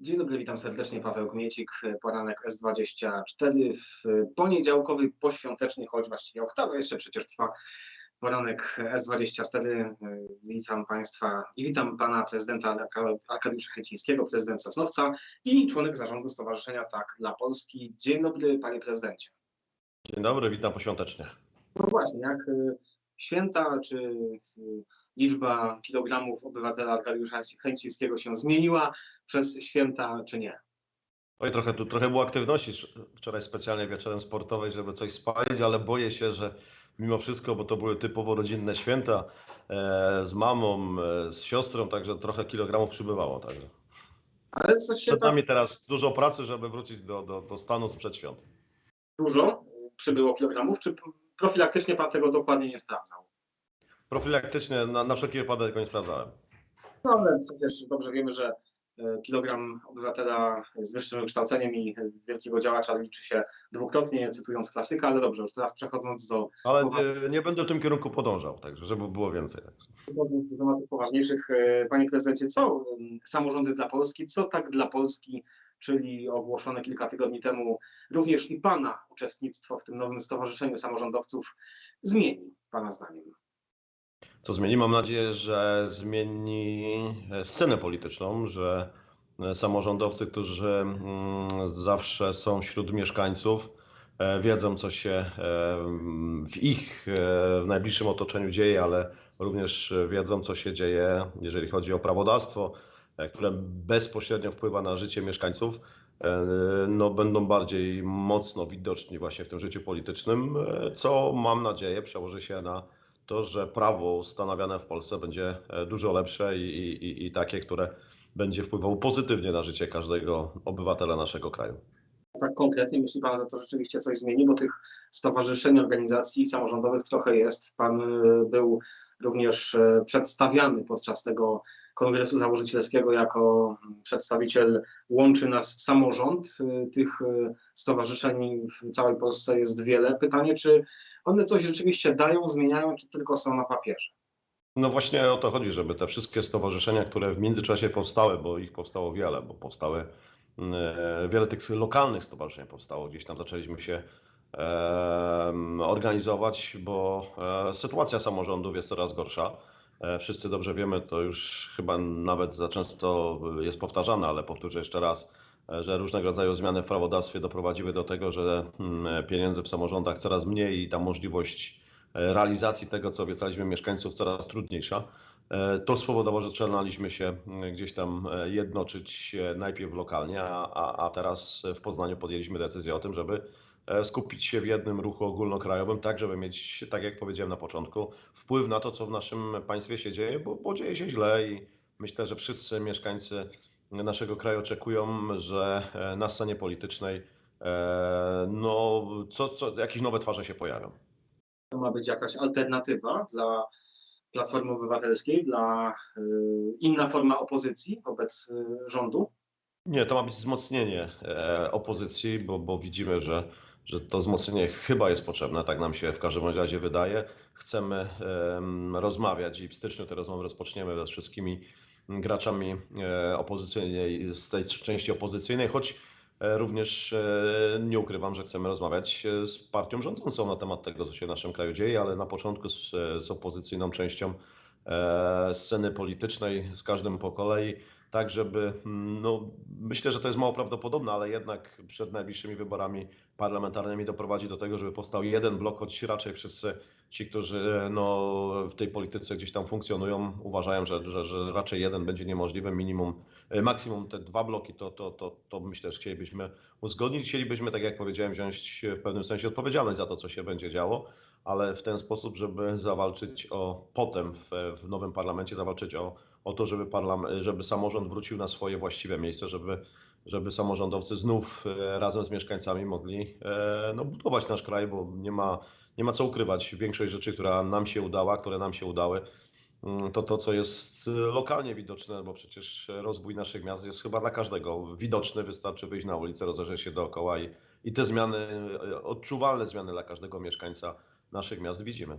Dzień dobry, witam serdecznie. Paweł Kmiecik, poranek S24 w poniedziałkowy, poświąteczny, choć właściwie oktawa jeszcze przecież trwa. Poranek S24. Witam Państwa i witam Pana Prezydenta Arka- Arkadiusza Chęcińskiego, prezydent Sosnowca i członek zarządu Stowarzyszenia Tak dla Polski. Dzień dobry, Panie Prezydencie. Dzień dobry, witam poświątecznie. No właśnie, jak święta, czy y, liczba kilogramów obywatela Arkadiusza Chęcińskiego się zmieniła przez święta, czy nie? Oj, trochę, tu, trochę było aktywności wczoraj specjalnie wieczorem sportowej, żeby coś spalić, ale boję się, że mimo wszystko, bo to były typowo rodzinne święta e, z mamą, e, z siostrą, także trochę kilogramów przybywało. Także. Ale coś się Przed tam nami teraz dużo pracy, żeby wrócić do, do, do stanu sprzed świąt. dużo przybyło kilogramów, czy profilaktycznie Pan tego dokładnie nie sprawdzał? Profilaktycznie na, na wszelki wypadek go nie sprawdzałem. No ale przecież dobrze wiemy, że e, kilogram obywatela z wyższym wykształceniem i wielkiego działacza liczy się dwukrotnie, cytując klasyka, ale dobrze, już teraz przechodząc do Ale e, nie będę w tym kierunku podążał, także żeby było więcej. do tematów poważniejszych. E, Panie prezydencie, co samorządy dla Polski, co tak dla Polski, czyli ogłoszone kilka tygodni temu również i Pana uczestnictwo w tym nowym Stowarzyszeniu Samorządowców zmieni, Pana zdaniem? Co zmieni? Mam nadzieję, że zmieni scenę polityczną, że samorządowcy, którzy mm, zawsze są wśród mieszkańców, e, wiedzą, co się e, w ich e, w najbliższym otoczeniu dzieje, ale również wiedzą, co się dzieje, jeżeli chodzi o prawodawstwo, które bezpośrednio wpływa na życie mieszkańców. e, No, będą bardziej mocno widoczni właśnie w tym życiu politycznym, e, co mam nadzieję przełoży się na to, że prawo ustanawiane w Polsce będzie e, dużo lepsze i, i, i takie, które będzie wpływało pozytywnie na życie każdego obywatela naszego kraju. tak konkretnie myśli Pan, że to rzeczywiście coś zmieni, bo tych stowarzyszeń, organizacji samorządowych trochę jest. Pan był również y, przedstawiany podczas tego kongresu założycielskiego jako przedstawiciel Łączy Nas Samorząd. Y, Tych y, stowarzyszeń w całej Polsce jest wiele. Pytanie, czy one coś rzeczywiście dają, zmieniają, czy tylko są na papierze? No właśnie o to chodzi, żeby te wszystkie stowarzyszenia, które w międzyczasie powstały, bo ich powstało wiele, bo powstały e, wiele tych lokalnych stowarzyszeń powstało, gdzieś tam zaczęliśmy się organizować, bo e, sytuacja samorządów jest coraz gorsza. E, Wszyscy dobrze wiemy, to już chyba nawet za często jest powtarzane, ale powtórzę jeszcze raz, e, że różnego rodzaju zmiany w prawodawstwie doprowadziły do tego, że mm, pieniędzy w samorządach coraz mniej i ta możliwość realizacji tego, co obiecaliśmy mieszkańców, coraz trudniejsza. To spowodowało, że zaczynaliśmy się mm, gdzieś tam jednoczyć najpierw lokalnie, a, a, teraz w Poznaniu podjęliśmy decyzję o tym, żeby skupić się w jednym ruchu ogólnokrajowym, tak żeby mieć, tak jak powiedziałem na początku, wpływ na to, co w naszym państwie się dzieje, bo, bo dzieje się źle i myślę, że wszyscy mieszkańcy naszego kraju oczekują, że e, na scenie politycznej e, no, co, co, jakieś nowe twarze się pojawią. To ma być jakaś alternatywa dla Platformy Obywatelskiej, dla y, inna forma opozycji wobec y, rządu? Nie, to ma być wzmocnienie e, opozycji, bo, bo widzimy, że, że to wzmocnienie chyba jest potrzebne, tak nam się w każdym razie wydaje. Chcemy em, rozmawiać i w styczniu te rozmowy rozpoczniemy ze wszystkimi graczami e, opozycyjnej, z tej części opozycyjnej, choć e, również e, nie ukrywam, że chcemy rozmawiać z partią rządzącą na temat tego, co się w naszym kraju dzieje, ale na początku z, z opozycyjną częścią sceny politycznej, z każdym po kolei tak żeby, mm, no myślę, że to jest mało prawdopodobne, ale jednak przed najbliższymi wyborami parlamentarnymi doprowadzi do tego, żeby powstał jeden blok, choć raczej wszyscy ci, którzy no, w tej polityce gdzieś tam funkcjonują, uważają, że, że, że raczej jeden będzie niemożliwy, minimum, e, maksimum te dwa bloki, to, to, to, to myślę, że chcielibyśmy uzgodnić, chcielibyśmy, tak jak powiedziałem, wziąć w pewnym sensie odpowiedzialność za to, co się będzie działo, ale w ten sposób, żeby zawalczyć o potem w, w nowym parlamencie, zawalczyć o o to, żeby, żeby samorząd wrócił na swoje właściwe miejsce, żeby, żeby samorządowcy znów e, razem z mieszkańcami mogli e, no, budować nasz kraj, bo nie ma, nie ma co ukrywać. Większość rzeczy, która nam się udała, które nam się udały, mm, to to, co jest e, lokalnie widoczne, bo przecież rozwój naszych miast jest chyba dla każdego widoczny. Wystarczy wyjść na ulicę, rozejrzeć się dookoła i, i te zmiany, odczuwalne zmiany dla każdego mieszkańca naszych miast widzimy.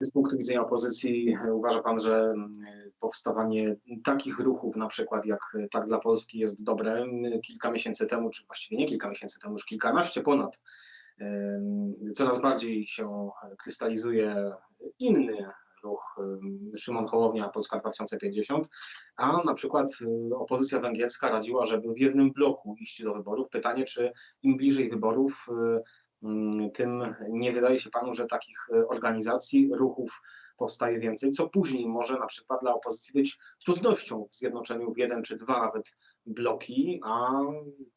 Z punktu widzenia opozycji e, uważa Pan, że mm, powstawanie takich ruchów, na przykład jak e, Tak dla Polski jest dobre. Kilka miesięcy temu, czy właściwie nie kilka miesięcy temu, już kilkanaście ponad, coraz bardziej się krystalizuje inny ruch Szymon Hołownia, Polska 2050, a na przykład e, opozycja węgierska radziła, żeby w jednym bloku iść do wyborów. Pytanie, czy im bliżej wyborów, e, tym nie wydaje się panu, że takich e, organizacji, ruchów powstaje więcej, co później może na przykład dla opozycji być trudnością w zjednoczeniu w jeden czy dwa nawet bloki, a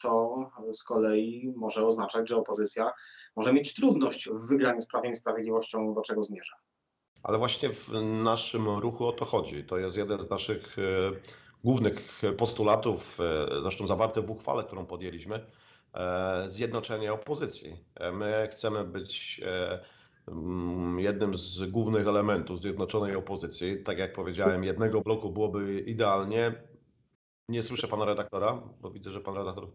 to z kolei może oznaczać, że opozycja może mieć trudność w wygraniu z Prawem i Sprawiedliwością, do czego zmierza. Ale właśnie w naszym ruchu o to chodzi. To jest jeden z naszych e, głównych postulatów, e, zresztą zawarte w uchwale, którą podjęliśmy, e, zjednoczenie opozycji. E, My chcemy być mm, jednym z głównych elementów zjednoczonej opozycji. Tak jak powiedziałem, jednego bloku byłoby idealnie. Nie słyszę pana redaktora, bo widzę, że pan redaktor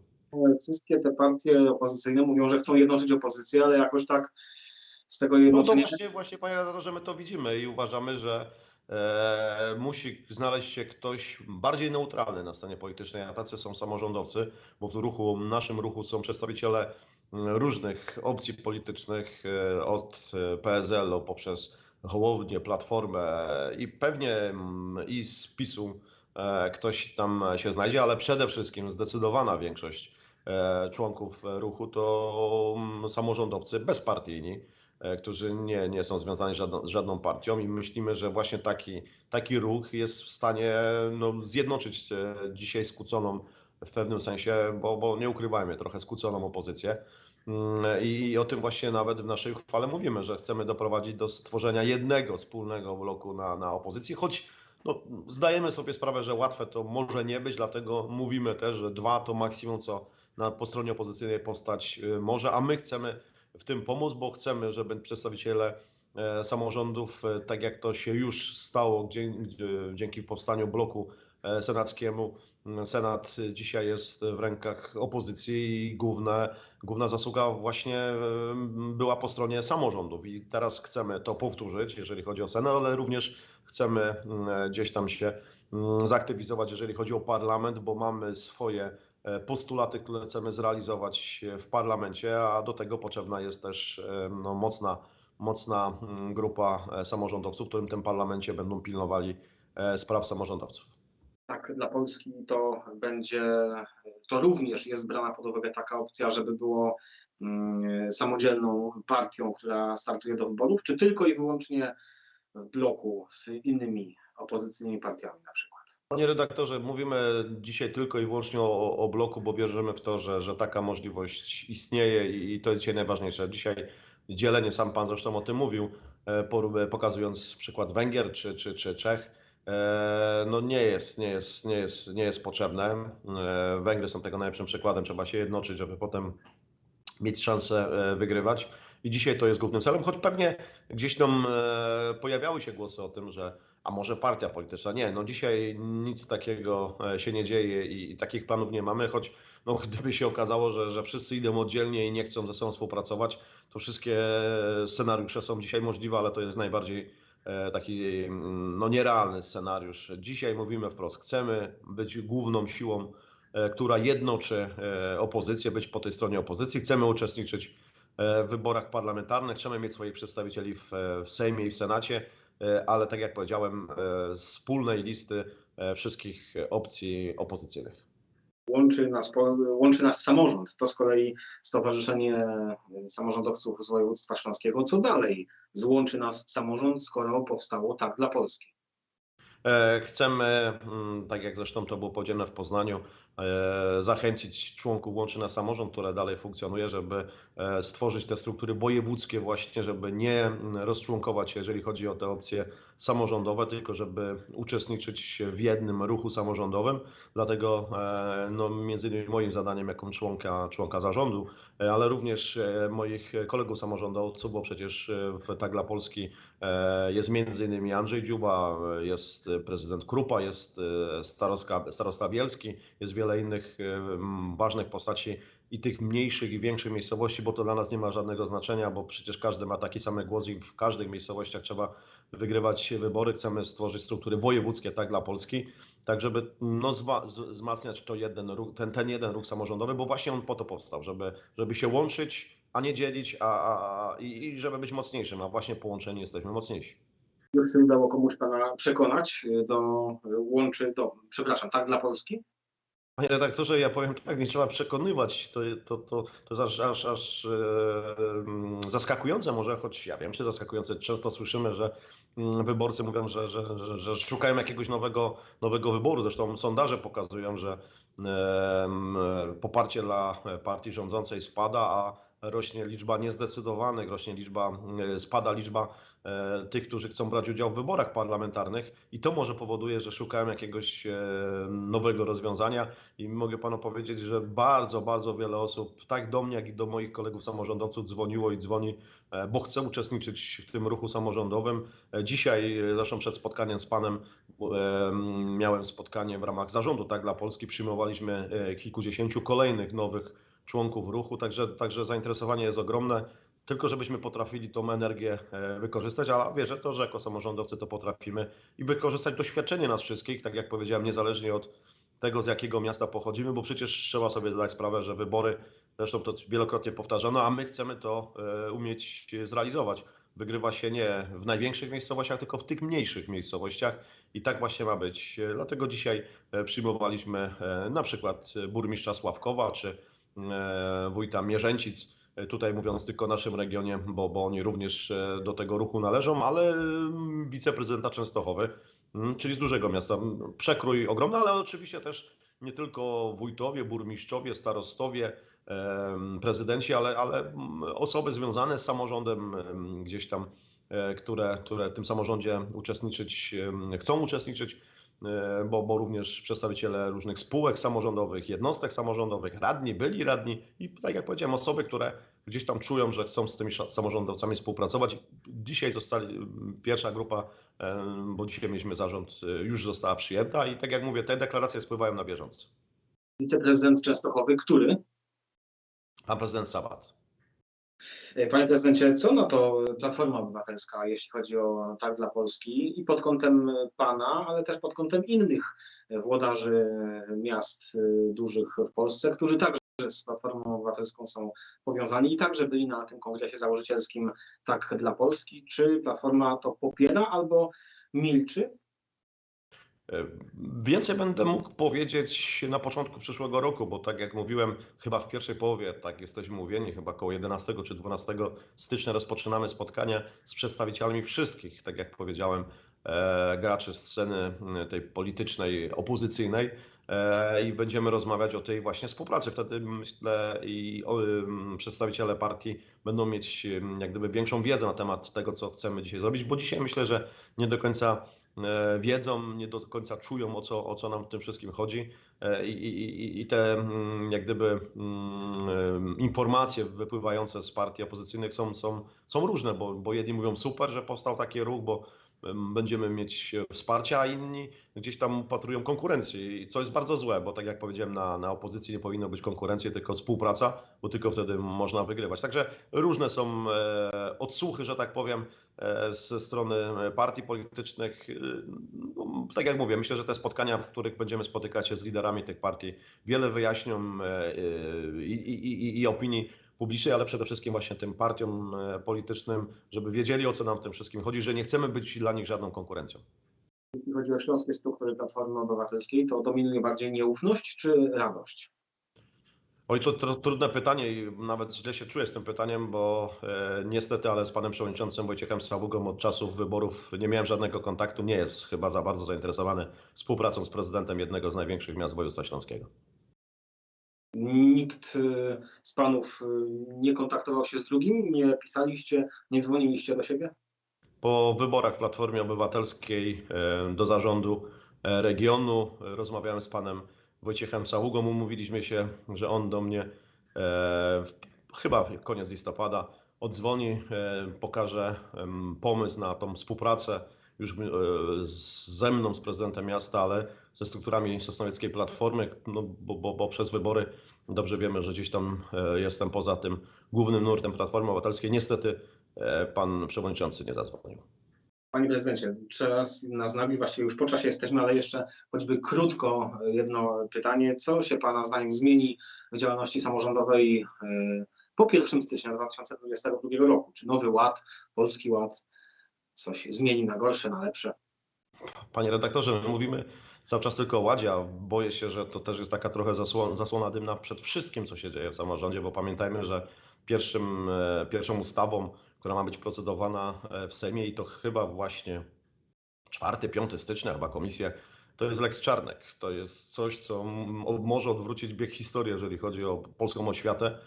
Wszystkie te partie opozycyjne mówią, że chcą jednoczyć opozycję, ale jakoś tak z tego No to jednoczenia właśnie, właśnie panie redaktorze, my to widzimy i uważamy, że e, musi znaleźć się ktoś bardziej neutralny na scenie politycznej, a tacy są samorządowcy, bo w ruchu, naszym ruchu są przedstawiciele mm, różnych opcji politycznych, e, od e, PSL-u poprzez Hołownię, Platformę i pewnie mm, i z PiSu ktoś tam się znajdzie, ale przede wszystkim zdecydowana większość członków ruchu to mm, samorządowcy bezpartyjni którzy nie, nie są związani żadną, z żadną partią i myślimy, że właśnie taki, taki ruch jest w stanie no, zjednoczyć e, dzisiaj skłóconą w pewnym sensie, bo, bo nie ukrywajmy, trochę skłóconą opozycję. Mm, I o tym właśnie nawet w naszej uchwale mówimy, że chcemy doprowadzić do stworzenia jednego wspólnego bloku na, na opozycji, choć no, zdajemy sobie sprawę, że łatwe to może nie być, dlatego mówimy też, że dwa to maksimum, co na, po stronie opozycyjnej powstać y, może, a my chcemy w tym pomóc, bo chcemy, żeby przedstawiciele e, samorządów, e, tak jak to się już stało dzięki, powstaniu bloku e, senackiemu, Senat dzisiaj jest w rękach opozycji i główne, główna zasługa właśnie była po stronie samorządów. I teraz chcemy to powtórzyć, jeżeli chodzi o Senat, ale również chcemy gdzieś tam się zaktywizować, jeżeli chodzi o parlament, bo mamy swoje postulaty, które chcemy zrealizować w parlamencie, a do tego potrzebna jest też e, no, mocna, mocna mm, grupa e, samorządowców, którym w tym parlamencie będą pilnowali e, spraw samorządowców. Tak, dla Polski to będzie, to również jest brana pod uwagę taka opcja, żeby było mm, samodzielną partią, która startuje do wyborów, czy tylko i wyłącznie w bloku z innymi opozycyjnymi partiami na przykład. Panie redaktorze, mówimy dzisiaj tylko i wyłącznie o, o bloku, bo wierzymy w to, że, że taka możliwość istnieje i, i to jest dzisiaj najważniejsze. Dzisiaj dzielenie, sam pan zresztą o tym mówił, e, por- pokazując przykład Węgier czy, czy, czy Czech, e, no nie jest, nie jest, nie jest, nie jest potrzebne. E, Węgry są tego najlepszym przykładem. Trzeba się jednoczyć, żeby potem mieć szansę e, wygrywać. I dzisiaj to jest głównym celem, choć pewnie gdzieś tam e, pojawiały się głosy o tym, że a może partia polityczna. Nie, no dzisiaj nic takiego e, się nie dzieje i, i takich planów nie mamy, choć no, gdyby się okazało, że, że wszyscy idą oddzielnie i nie chcą ze sobą współpracować, to wszystkie scenariusze są dzisiaj możliwe, ale to jest najbardziej e, taki mm, no, nierealny scenariusz. Dzisiaj mówimy wprost, chcemy być główną siłą, e, która jednoczy e, opozycję, być po tej stronie opozycji, chcemy uczestniczyć e, w wyborach parlamentarnych, chcemy mieć swoich przedstawicieli w, w Sejmie i w Senacie, e, ale tak jak powiedziałem, e, wspólnej listy e, wszystkich opcji opozycyjnych. Łączy nas, łączy nas samorząd, to z kolei Stowarzyszenie Samorządowców z Województwa Śląskiego. Co dalej? Złączy nas samorząd, skoro powstało tak dla Polski. E, Chcemy, mm, tak jak zresztą to było powiedziane w Poznaniu, e, zachęcić członków Łączy na Samorząd, które dalej funkcjonuje, żeby e, stworzyć te struktury wojewódzkie właśnie, żeby nie mm, rozczłonkować się, jeżeli chodzi o te opcje samorządowe, tylko żeby uczestniczyć w jednym ruchu samorządowym. Dlatego e, no, między innymi moim zadaniem jako członka, członka zarządu, e, ale również e, moich kolegów samorządowców, bo przecież w Tak dla Polski Jest między innymi Andrzej Dziuba, jest prezydent Krupa, jest starosta, starosta Bielski, jest wiele innych ważnych postaci i tych mniejszych i większych miejscowości, bo to dla nas nie ma żadnego znaczenia, bo przecież każdy ma taki sam głos i w każdych miejscowościach trzeba wygrywać wybory. Chcemy stworzyć struktury wojewódzkie tak dla Polski, tak żeby no, wzmacniać to jeden ten, ten jeden ruch samorządowy, bo właśnie on po to powstał, żeby, żeby się łączyć, a nie dzielić, a, a, a, i, żeby być mocniejszym, a właśnie połączeni jesteśmy mocniejsi. Już się udało komuś pana przekonać do łączy, do, przepraszam, tak dla Polski? Panie redaktorze, ja powiem tak, nie trzeba przekonywać. To, to, to, to aż, aż, aż zaskakujące może, choć ja wiem, czy zaskakujące. Często słyszymy, że mm, wyborcy mówią, że, że, że, że szukają jakiegoś nowego, nowego wyboru. Zresztą sondaże pokazują, że poparcie dla partii rządzącej spada, a rośnie liczba niezdecydowanych, rośnie liczba, spada liczba tych, którzy chcą brać udział w wyborach parlamentarnych i to może powoduje, że szukają jakiegoś e, nowego rozwiązania i mogę panu powiedzieć, że bardzo, bardzo wiele osób, tak do mnie, jak i do moich kolegów samorządowców dzwoniło i dzwoni, e, bo chce uczestniczyć w tym ruchu samorządowym. E, Dzisiaj, e, zresztą przed spotkaniem z panem, e, miałem spotkanie w ramach zarządu Tak dla Polski. Przyjmowaliśmy e, kilkudziesięciu kolejnych nowych członków ruchu, także, także zainteresowanie jest ogromne. Tylko żebyśmy potrafili tą energię e, wykorzystać, ale wierzę to, że jako samorządowcy to potrafimy i wykorzystać doświadczenie nas wszystkich, tak jak powiedziałem, niezależnie od tego, z jakiego miasta pochodzimy, bo przecież trzeba sobie zdać sprawę, że wybory, zresztą to wielokrotnie powtarzano, a my chcemy to e, umieć zrealizować. Wygrywa się nie w największych miejscowościach, tylko w tych mniejszych miejscowościach i tak właśnie ma być. Dlatego dzisiaj e, przyjmowaliśmy na przykład burmistrza Sławkowa czy wójta Mierzęcic, Tutaj mówiąc tylko o naszym regionie, bo, bo oni również e, do tego ruchu należą, ale mm, wiceprezydenta Częstochowy, mm, czyli z dużego miasta. Mm, Przekrój ogromny, ale oczywiście też nie tylko wójtowie, burmistrzowie, starostowie, prezydenci, ale, ale osoby związane z samorządem em, gdzieś tam, e, które, które w tym samorządzie uczestniczyć chcą uczestniczyć, bo, bo również przedstawiciele różnych spółek samorządowych, jednostek samorządowych, radni, byli radni i tak jak powiedziałem, osoby, które gdzieś tam czują, że chcą z tymi samorządowcami współpracować. Dzisiaj zostali, pierwsza grupa, e, bo dzisiaj mieliśmy zarząd, e, już została przyjęta i tak jak mówię, te deklaracje spływają na bieżąco. Wiceprezydent Częstochowy, który? Pan prezydent Sabat. E, Panie prezydencie, co na to Platforma Obywatelska, jeśli chodzi o tak dla Polski i pod kątem pana, ale też pod kątem innych włodarzy miast y, dużych w Polsce, którzy także z Platformą Obywatelską są powiązani i także byli na tym kongresie założycielskim tak dla Polski. Czy Platforma to popiera albo milczy? E, Więcej będę mógł powiedzieć na początku przyszłego roku, bo tak jak mówiłem, chyba w pierwszej połowie, tak jesteśmy mówieni, chyba około 11 czy 12 stycznia rozpoczynamy spotkania z przedstawicielami wszystkich, tak jak powiedziałem, e, graczy sceny m, tej politycznej, opozycyjnej e, i będziemy rozmawiać o tej właśnie współpracy. Wtedy myślę i przedstawiciele partii będą mieć jak gdyby większą wiedzę na temat tego, co chcemy dzisiaj zrobić, bo dzisiaj myślę, że nie do końca e, wiedzą, nie do końca czują, o co, o co nam w tym wszystkim chodzi. E, I, i, i- te mm, jak gdyby mm, e, informacje wypływające z partii opozycyjnych są, są, są różne, bo, bo jedni mówią super, że powstał taki ruch, bo będziemy mieć wsparcie, a inni gdzieś tam upatrują konkurencji, co jest bardzo złe, bo tak jak powiedziałem, na, na opozycji nie powinno być konkurencji, tylko współpraca, bo tylko wtedy można wygrywać. Także różne są e, odsłuchy, że tak powiem, e, ze strony partii politycznych. E, No, tak jak mówię, myślę, że te spotkania, w których będziemy spotykać się z liderami tych partii, wiele wyjaśnią e, e, i, i, i, i opinii publicznej, ale przede wszystkim właśnie tym partiom e, politycznym, żeby wiedzieli o co nam w tym wszystkim chodzi, że nie chcemy być dla nich żadną konkurencją. Jeśli chodzi o śląskie struktury Platformy Obywatelskiej, to dominuje bardziej nieufność czy radość? Oj, to, to trudne pytanie i nawet źle się czuję z tym pytaniem, bo e, niestety, ale z panem przewodniczącym Wojciechem Sławugą od czasów wyborów nie miałem żadnego kontaktu. Nie jest chyba za bardzo zainteresowany współpracą z prezydentem jednego z największych miast województwa śląskiego. Nikt y, z panów y, nie kontaktował się z drugim? Nie pisaliście, nie dzwoniliście do siebie? Po wyborach w Platformie Obywatelskiej e, do zarządu e, regionu e, rozmawiałem z panem Wojciechem Saługą. Umówiliśmy się, że on do mnie e, chyba koniec listopada odzwoni, pokaże pomysł na tą współpracę już ze mną, z prezydentem miasta, ale ze strukturami Sosnowieckiej Platformy, no, bo, bo, bo przez wybory dobrze wiemy, że gdzieś tam e, jestem poza tym głównym nurtem Platformy Obywatelskiej. Niestety e, pan przewodniczący nie zadzwonił. Panie prezydencie, czas nas nagli, właściwie już po czasie jesteśmy, ale jeszcze choćby krótko jedno pytanie. Co się Pana zdaniem zmieni w działalności samorządowej e, po 1 stycznia 2022 roku? Czy Nowy Ład, Polski Ład coś zmieni na gorsze, na lepsze? Panie redaktorze, my mówimy cały czas tylko ładzie, a boję się, że to też jest taka trochę zasłona, dymna przed wszystkim, co się dzieje w samorządzie, bo pamiętajmy, że pierwszym, e, pierwszą ustawą, która ma być procedowana e, w Sejmie i to chyba właśnie 4-5 stycznia, chyba komisja, to jest Lex Czarnek. To jest coś, co może odwrócić bieg historii, jeżeli chodzi o polską oświatę,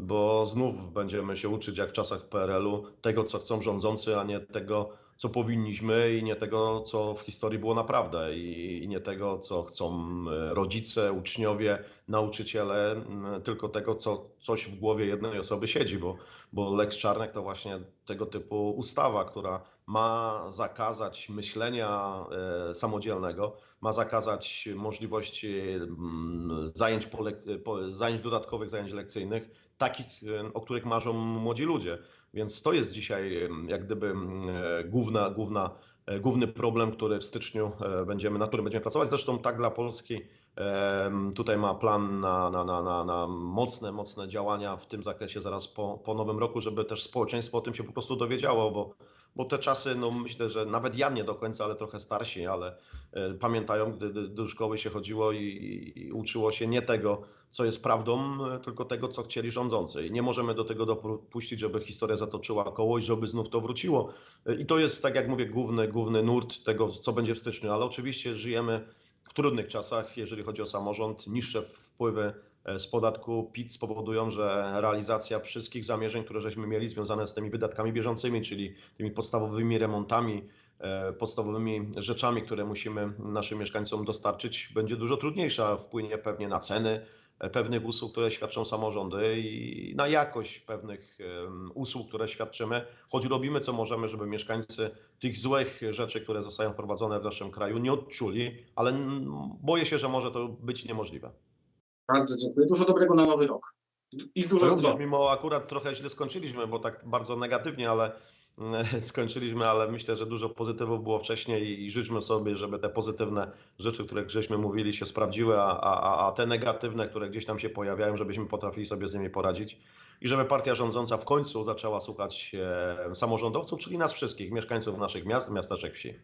bo znów będziemy się uczyć jak w czasach PRL-u tego, co chcą rządzący, a nie tego, co powinniśmy i nie tego, co w historii było naprawdę i, nie tego, co chcą e, rodzice, uczniowie, nauczyciele, m, tylko tego, co coś w głowie jednej osoby siedzi, bo, bo Lex Czarnek to właśnie tego typu ustawa, która ma zakazać myślenia e, samodzielnego, ma zakazać możliwości mm, zajęć, po, zajęć dodatkowych, zajęć lekcyjnych, takich, e, o których marzą młodzi ludzie. Więc to jest dzisiaj jak gdyby główna, główna, e, główny problem, który w styczniu e, będziemy, na którym będziemy pracować. Zresztą tak dla Polski tutaj ma plan na, na, na, na, na mocne, mocne działania w tym zakresie zaraz po, po nowym roku, żeby też społeczeństwo o tym się po prostu dowiedziało, bo, bo te czasy, no myślę, że nawet ja nie do końca, ale trochę starsi, ale e, pamiętają, gdy do szkoły się chodziło i, i uczyło się nie tego, co jest prawdą, e, tylko tego, co chcieli rządzący. I nie możemy do tego dopuścić, żeby historia zatoczyła koło i żeby znów to wróciło. E, I to jest, tak jak mówię, główny, główny nurt tego, co będzie w styczniu, ale oczywiście żyjemy w trudnych czasach, jeżeli chodzi o samorząd. Niższe wpływy z podatku PIT spowodują, że realizacja wszystkich zamierzeń, które żeśmy mieli związane z tymi wydatkami bieżącymi, czyli tymi podstawowymi remontami, e, podstawowymi rzeczami, które musimy naszym mieszkańcom dostarczyć, będzie dużo trudniejsza. Wpłynie pewnie na ceny e, pewnych usług, które świadczą samorządy i na jakość pewnych usług, które świadczymy, choć robimy co możemy, żeby mieszkańcy tych złych rzeczy, które zostają wprowadzone w naszym kraju, nie odczuli, ale boję się, że może to być niemożliwe. Bardzo dziękuję. Dużo dobrego na nowy rok. I dużo Również, zdrowia. mimo akurat trochę źle skończyliśmy, bo tak bardzo negatywnie, ale skończyliśmy, ale myślę, że dużo pozytywów było wcześniej i życzmy sobie, żeby te pozytywne rzeczy, które żeśmy mówili, się sprawdziły, a, a, a te negatywne, które gdzieś tam się pojawiają, żebyśmy potrafili sobie z nimi poradzić i żeby partia rządząca w końcu zaczęła słuchać e, samorządowców, czyli nas wszystkich, mieszkańców naszych miast, miasteczek, wsi.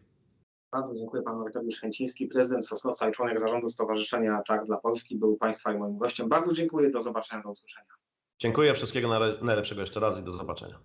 Bardzo dziękuję Pan Arkadiusz Chęciński, prezydent Sosnowca i członek zarządu Stowarzyszenia Tak dla Polski. Był Państwa i moim gościem. Bardzo dziękuję. Do zobaczenia, do usłyszenia. Dziękuję, wszystkiego najle- najlepszego jeszcze raz i do zobaczenia.